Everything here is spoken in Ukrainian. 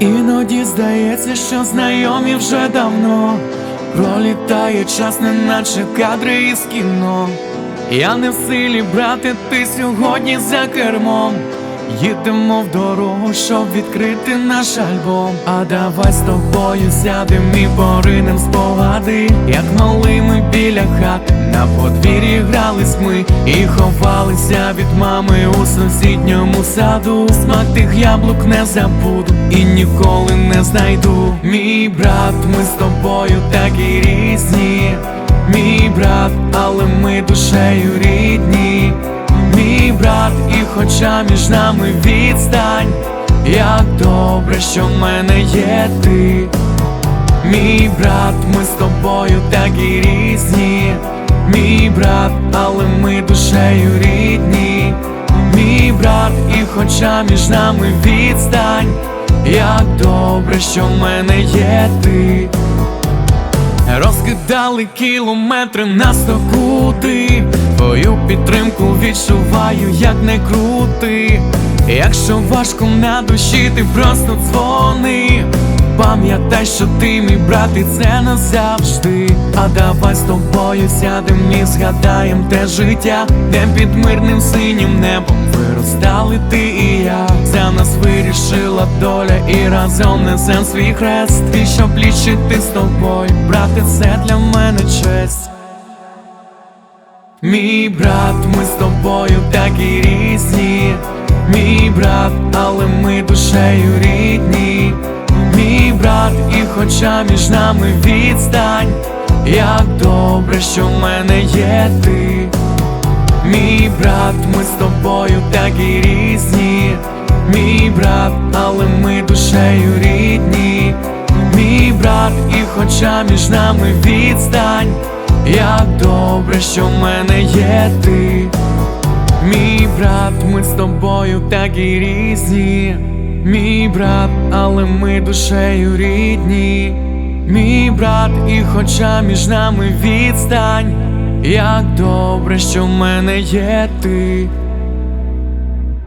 Іноді здається, що знайомі вже давно. Пролітає час, неначе кадри із кіно. Я не в силі, брати, ти сьогодні за кермом. Їдемо в дорогу, щоб відкрити наш альбом. А давай з тобою сядем і поринем спогади Як малими біля хати На подвір'ї грались ми і ховалися від мами у сусідньому саду. Смак тих яблук не забуду і ніколи не знайду. Мій брат, ми з тобою такі різні. Мій брат, але ми душею рідні. Мій брат, і хоча між нами відстань, як добре, що в мене є ти, мій брат, ми з тобою такі різні, мій брат, але ми душею рідні, мій брат, і хоча між нами відстань, як добре, що в мене є ти. Розкидали кілометри на сто кути. Твою підтримку відчуваю, як не крути. Якщо важко на душі, ти просто дзвони. Пам'ятай, що ти мій брат, і це назавжди. А давай з тобою сядем і згадаєм те життя, де під мирним синім небом виростали ти і я. За нас вирішила доля і разом несем свій хрест. І щоб лічити з тобою, брате, це для мене честь. Мій брат, ми з тобою такі різні. Мій брат, але ми душею рідні. Мій брат, і хоча між нами відстань, як добре, що в мене є ти. Брат, ми з тобою такі різні. Мій брат, але ми душею рідні. Мій брат, і хоча між нами відстань, як добре, що в мене є ти. Мій брат, ми з тобою такі різні. Мій брат, але ми душею рідні. Мій брат, і хоча між нами відстань, як добре, що в мене є ти.